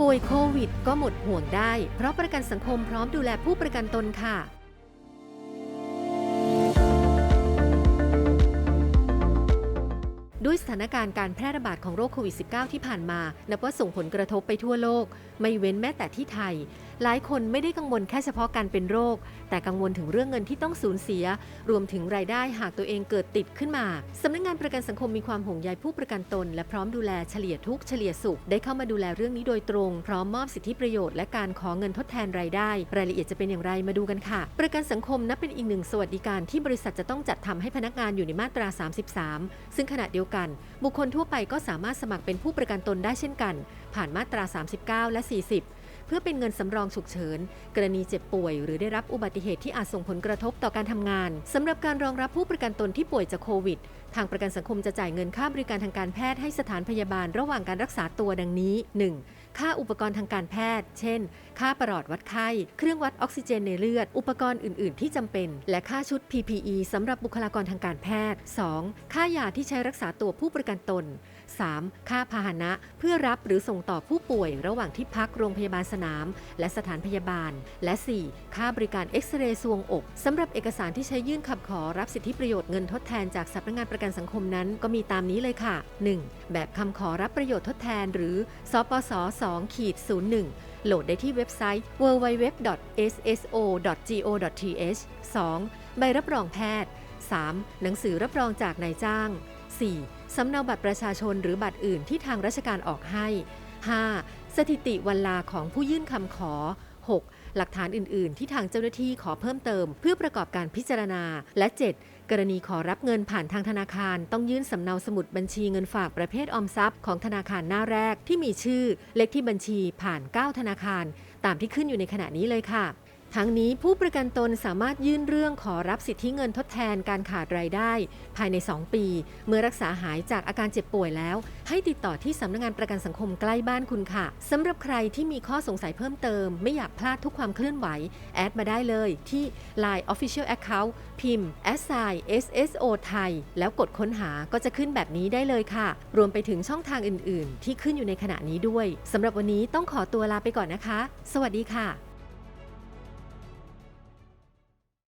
ป่วยโควิดก็หมดห่วงได้ เพราะประกันสังคมพร้อมดูแลผู้ประกันตนค่ะ ด้วยสถานการณ์การแพร่ระบาดของโรคโควิด -19 ที่ผ่านมา นับว่าส่งผลกระทบไปทั่วโลก ไม่เว้นแม้แต่ที่ไทย หลายคนไม่ได้กังวลแค่เฉพาะการเป็นโรค แต่กังวลถึงเรื่องเงินที่ต้องสูญเสีย รวมถึงรายได้หากตัวเองเกิดติดขึ้นมาสำนักงานประกันสังคมมีความห่วงใยผู้ประกันตน และพร้อมดูแลเฉลี่ยทุกเฉลี่ยสุขได้เข้ามาดูแลเรื่องนี้โดยตรง พร้อมมอบสิทธิประโยชน์และการขอเงินทดแทนรายได้ รายละเอียดจะเป็นอย่างไรมาดูกันค่ะ ประกันสังคมนับเป็นอีกหนึ่งสวัสดิการที่บริษัทจะต้องจัดทำให้พนักงานอยู่ในมาตรา 33 ซึ่งขณะเดียวกัน บุคคลทั่วไปก็สามารถสมัครเป็นผู้ประกันตนได้เช่นกัน ผ่านมาตรา 39 และ 40 เพื่อเป็นเงินสำรองฉุกเฉิน กรณีเจ็บป่วย หรือได้รับอุบัติเหตุที่อาจส่งผลกระทบต่อการทำงานสำหรับการรองรับผู้ประกันตนที่ป่วยจากโควิด ทางประกันสังคมจะจ่ายเงินค่าบริการทางการแพทย์ให้สถานพยาบาลระหว่างการรักษาตัวดังนี้ 1. ค่าอุปกรณ์ทางการแพทย์ เช่น ค่าประหลอดวัดไข้ เครื่องวัดออกซิเจนในเลือด อุปกรณ์อื่น ๆ ที่จำเป็น และค่าชุด PPE สำหรับบุคลากรทางการแพทย์ 2. ค่ายาที่ใช้รักษาตัวผู้ประกันตน 3. ค่าพาหนะเพื่อรับหรือส่งต่อผู้ป่วย ระหว่างที่พักโรงพยาบาลสนาม และสถานพยาบาล และ 4. ค่าบริการเอ็กซเรย์ซวงอกสำหรับเอกสารที่ใช้ยื่นขับขอรับสิทธิประโยชน์เงินทดแทนจากสำนักงานประกันสังคมนั้นก็มีตามนี้เลยค่ะ 1. แบบคำขอรับประโยชน์ทดแทน หรือสปสส2022-01 โหลดได้ที่เว็บไซต์ www.sso.go.th 2. ใบรับรองแพทย์ 3. หนังสือรับรองจากนายจ้าง 4. สำเนาบัตรประชาชนหรือบัตรอื่นที่ทางราชการออกให้ 5. สถิติวันลาของผู้ยื่นคำขอ 6. หลักฐานอื่น ๆ ที่ทางเจ้าหน้าที่ขอเพิ่มเติม เพื่อประกอบการพิจารณา และ 7. กรณีขอรับเงินผ่านทางธนาคาร ต้องยื่นสำเนาสมุดบัญชีเงินฝากประเภทออมทรัพย์ของธนาคารหน้าแรกที่มีชื่อ เลขที่บัญชีผ่าน 9 ธนาคาร ตามที่ขึ้นอยู่ในขณะนี้เลยค่ะ ทั้งนี้ผู้ประกันตนสามารถยื่นเรื่องขอรับสิทธิเงินทดแทนการขาดรายได้ ภายใน 2 ปี เมื่อรักษาหายจากอาการเจ็บป่วยแล้ว ให้ติดต่อที่สำนักงานประกันสังคมใกล้บ้านคุณค่ะสำหรับใครที่มีข้อสงสัยเพิ่มเติม ไม่อยากพลาดทุกความเคลื่อนไหว แอดมาได้เลยที่ Line Official Account พิมพ์ s i SSO ไทยแล้วกดค้นหาก็จะขึ้นแบบนี้ได้เลยค่ะ รวมไปถึงช่องทางอื่น ๆ ที่ขึ้นอยู่ในขณะนี้ด้วยสำหรับวันนี้ต้องขอตัวลาไปก่อนนะคะ สวัสดีค่ะ